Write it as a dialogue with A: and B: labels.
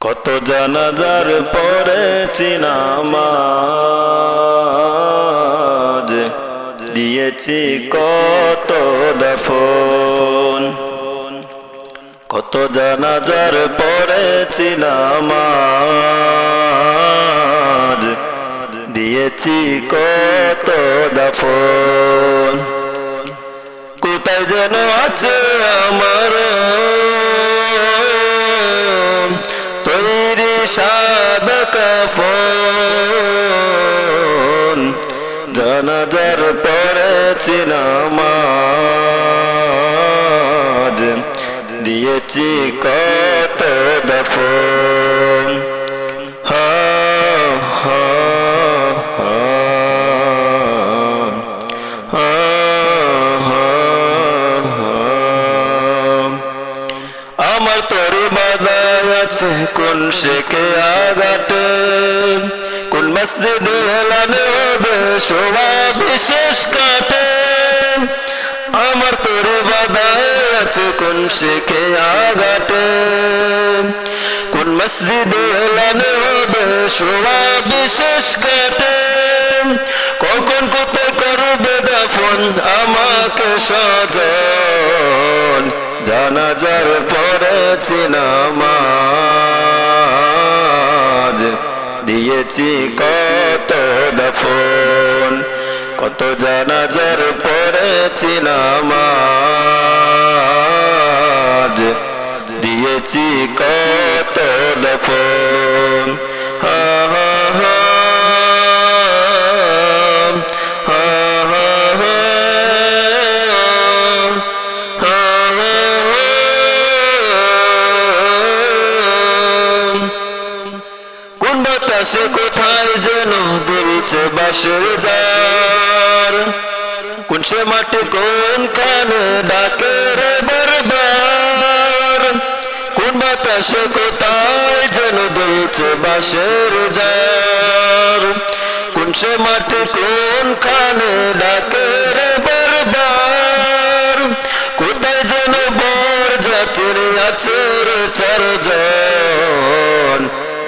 A: কত জানাজার পরে চিনামাজ দিয়েছি কত দফন। কত জানাজার পরে চিনামাজ দিয়েছি কত দফন। কোথায় যেন আছে আমার সাদ কাফন। জানাজার পড়েছি নামাজ। দিয়েছি কত দফন। হা আছে, কোন শেখে আগাটে কোন মসজিদে হেলানে হবে শোভা বিশেষ কাটে? আমার তোর বাদায় আছে, কোন শেখে আগাটে কোন মসজিদে হেলানে হবে শোভা বিশেষ কাটে? কখন কোথায় করবে দাফন আমাকে সজন। জানাজার পরে চিনামাজ দিয়েছি কত দফন কত জানাজার পরে চিনামাজ দিয়েছি কত দফন হা বাতাসে কোথায় যেন দুলছে বাসের যার কোন সে মাটি কোন কানে ডাকে রে বারবার? কোন বাতাসে কোথায় যেন দুলছে বাসের যার কোন সে মাটি কোন কানে ডাকে রে বারবার? কোথায় যেন বর জাতির আছে রে চারজন?